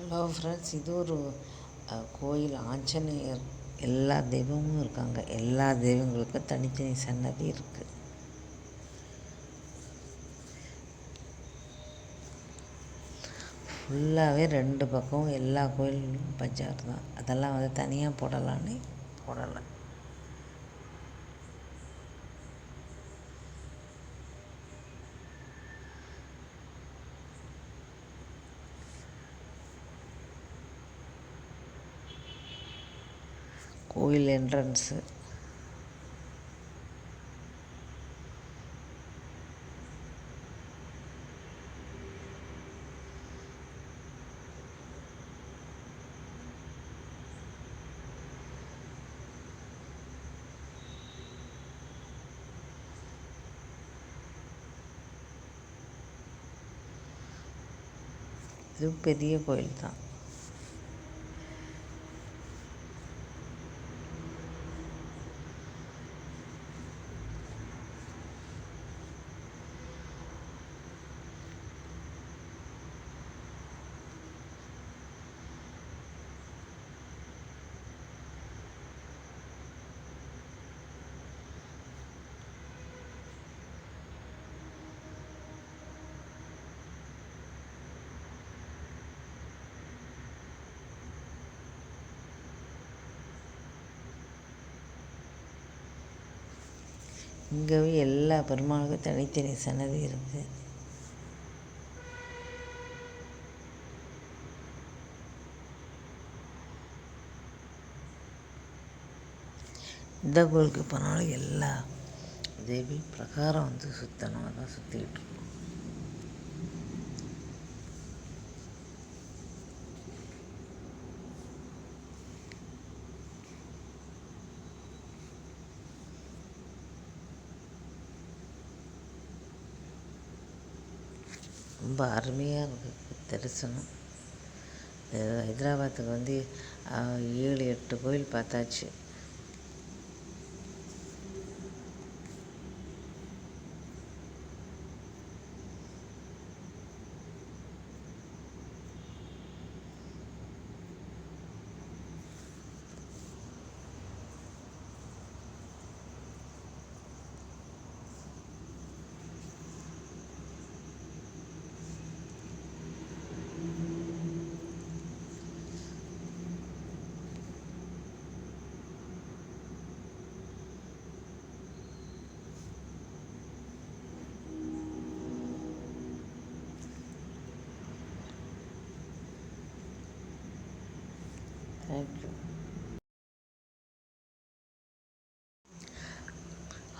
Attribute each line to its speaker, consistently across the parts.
Speaker 1: Hello friends இது ஒரு கோயில். ஆஞ்சநேயர் எல்லா தெய்வமும் இருக்காங்க. எல்லா தெய்வங்களுக்கும் தனித்தனி சன்னதி இருக்குது ஃபுல்லாகவே ரெண்டு பக்கம் எல்லா கோயிலும் பஞ்சாயத்து தான் அதெல்லாம் வந்து தனியாக போடலான்னு போடலை. கோயில் என்ட்ரன்ஸு இது பெரிய கோயில் தான் இங்கேவே எல்லா பெருமாளுக்கும் தனித்தனி சன்னதி இருக்குது இந்த கோயிலுக்கு போனாலும் எல்லா தேவி பிரகாரம் வந்து சுற்றணும் அதான் சுற்றிக்கிட்டு இருக்கோம். ரொம்ப அருமையாக இருக்குது தரிசனம். ஹைதராபாத்துக்கு வந்து ஏழு எட்டு கோயில் பார்த்தாச்சு. தேங்க்யூ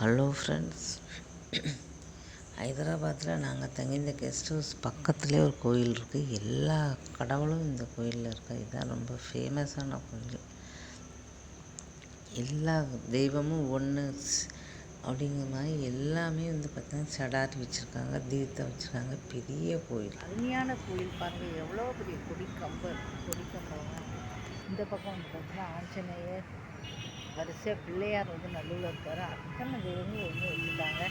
Speaker 1: ஹலோ ஃப்ரெண்ட்ஸ் ஹைதராபாத்தில் நாங்கள் தங்கியிருந்த கெஸ்ட் ஹவுஸ் பக்கத்துலேயே ஒரு கோயில் இருக்குது எல்லா கடவுளும் இந்த கோயிலில் இருக்கு இதுதான் ரொம்ப ஃபேமஸான கோயில். எல்லா தெய்வமும் ஒன்று அப்படிங்கிற மாதிரி எல்லாமே வந்து பார்த்தீங்கன்னா சடாரி வச்சுருக்காங்க தீர்த்தம் வச்சுருக்காங்க. பெரிய கோயில்.
Speaker 2: அருமையான கோயில் பாருங்கள் எவ்வளோ பெரிய கொடி கம்பம் கொடி கம்பம் இந்த பக்கம் வந்து பார்த்தீங்கன்னா ஆஞ்சநேயர் வரிசையாக பிள்ளையார் வந்து நடுவில் இருக்கார். அத்தனை தெய்வங்களும் ஒன்று வச்சுருக்காங்க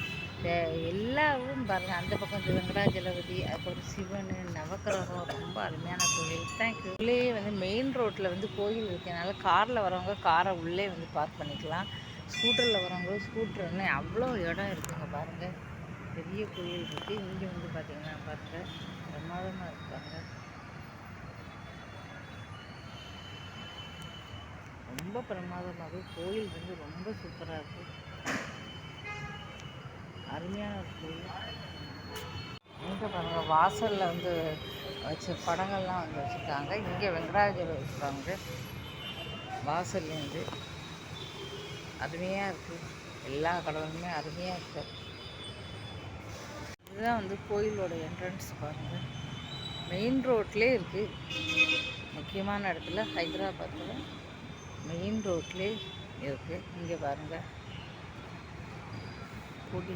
Speaker 2: எல்லாரும் பாருங்கள் அந்த பக்கம் வந்து வெங்கடாஜலபதி அதுக்கப்புறம் சிவன் நவக்கிரகம் ரொம்ப அருமையான கோயில். தேங்க்யூ உள்ளே வந்து மெயின் ரோட்டில் வந்து கோயில் இருக்கனால காரில் வரவங்க காரை உள்ளே வந்து பார்க் பண்ணிக்கலாம். ஸ்கூட்டரில் வரவங்க ஸ்கூட்டர் அவ்வளோ இடம் இருக்குங்க பாருங்கள் பெரிய கோயில் இருக்குது இங்கே வந்து பார்த்தீங்கன்னா பாருங்கள் பிரமாதமாக இருக்காங்க. ரொம்ப பிரமாதமாக கோயில் வந்து ரொம்ப சூப்பராக இருக்குது அருமையான கோயில். இங்கே பாருங்கள் வாசலில் வந்து வச்சு படங்கள்லாம் வந்து வச்சுருக்காங்க. இங்கே வெங்கடாஜர் வச்சுருக்காங்க. வாசல்லேருந்து அருமையாக இருக்குது எல்லா கடவுளுமே அருமையாக இருக்குது இதுதான் வந்து கோயிலோட என்ட்ரன்ஸ் பாருங்கள் மெயின் ரோட்லேயே இருக்குது முக்கியமான இடத்துல ஹைதராபாத்தில் மெயின் ரோட்லேயே இருக்குது இங்கே பாருங்கள் கொடி.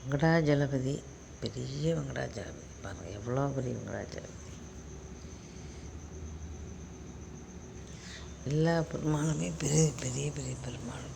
Speaker 1: வெங்கடாஜலபதி பெரிய வெங்கடாஜலபதி. பாருங்கள் எவ்வளோ பெரிய வெங்கடாஜலபதி. எல்லா பெருமாளுமே பெரிய பெரிய பெரிய பெருமாள்.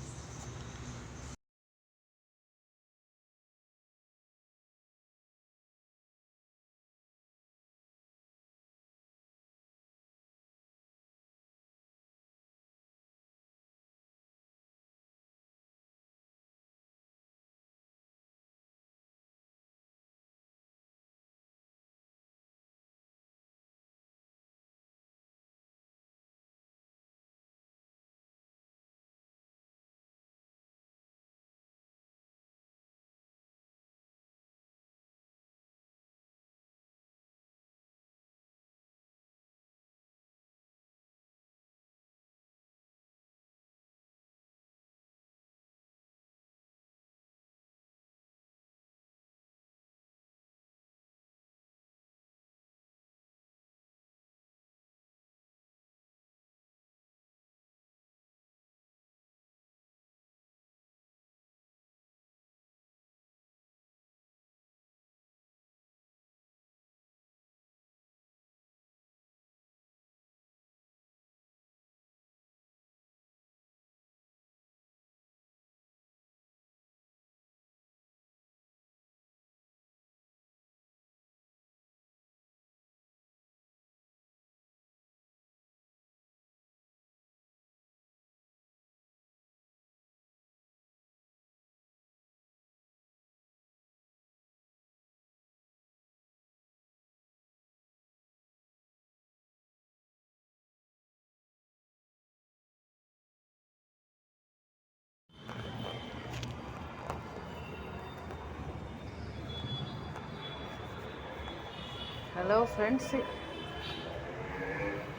Speaker 2: ஹலோ ஃப்ரெண்ட்ஸு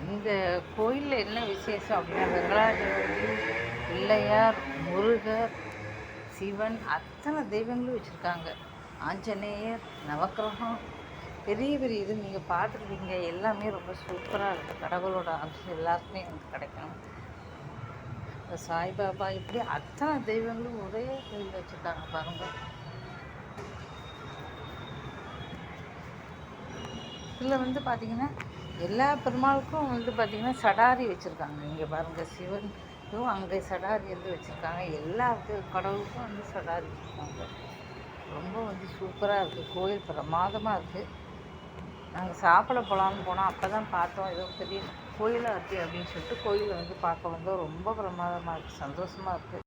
Speaker 2: இந்த கோயிலில் என்ன விசேஷம் அப்படின்னா வெங்கடாஜலபதி பிள்ளையார் முருகர் சிவன் அத்தனை தெய்வங்களும் வச்சுருக்காங்க. ஆஞ்சநேயர் நவக்கிரகம் பெரிய பெரிய இது நீங்கள் பார்த்துருக்கீங்க எல்லாமே ரொம்ப சூப்பராக இருக்குது கடவுளோட அம்சம் எல்லாருக்குமே எனக்கு கிடைக்கும் இப்போ சாய்பாபா இப்படி அத்தனை தெய்வங்களும் ஒரே கோயில் வச்சுருக்காங்க பாருங்கள் இதில் வந்து பார்த்தீங்கன்னா எல்லா பெருமாளுக்கும் வந்து பார்த்திங்கன்னா சடாரி வச்சுருக்காங்க. இங்கே பாருங்கள் சிவன் இதுவும் அங்கே சடாரி வந்து வச்சுருக்காங்க. எல்லா கடவுளுக்கும் வந்து சடாரி வச்சுருக்காங்க. ரொம்ப வந்து சூப்பராக இருக்குது. கோயில் பிரமாதமாக இருக்குது. நாங்கள் சாப்பிட போகலான்னு போனோம். அப்போ தான் பார்த்தோம். ஏதோ பெரிய கோயிலாக இருக்குது அப்படின்னு சொல்லிட்டு கோயிலை வந்து பார்க்க வந்தோம். ரொம்ப பிரமாதமாக இருக்குது. சந்தோஷமாக இருக்குது.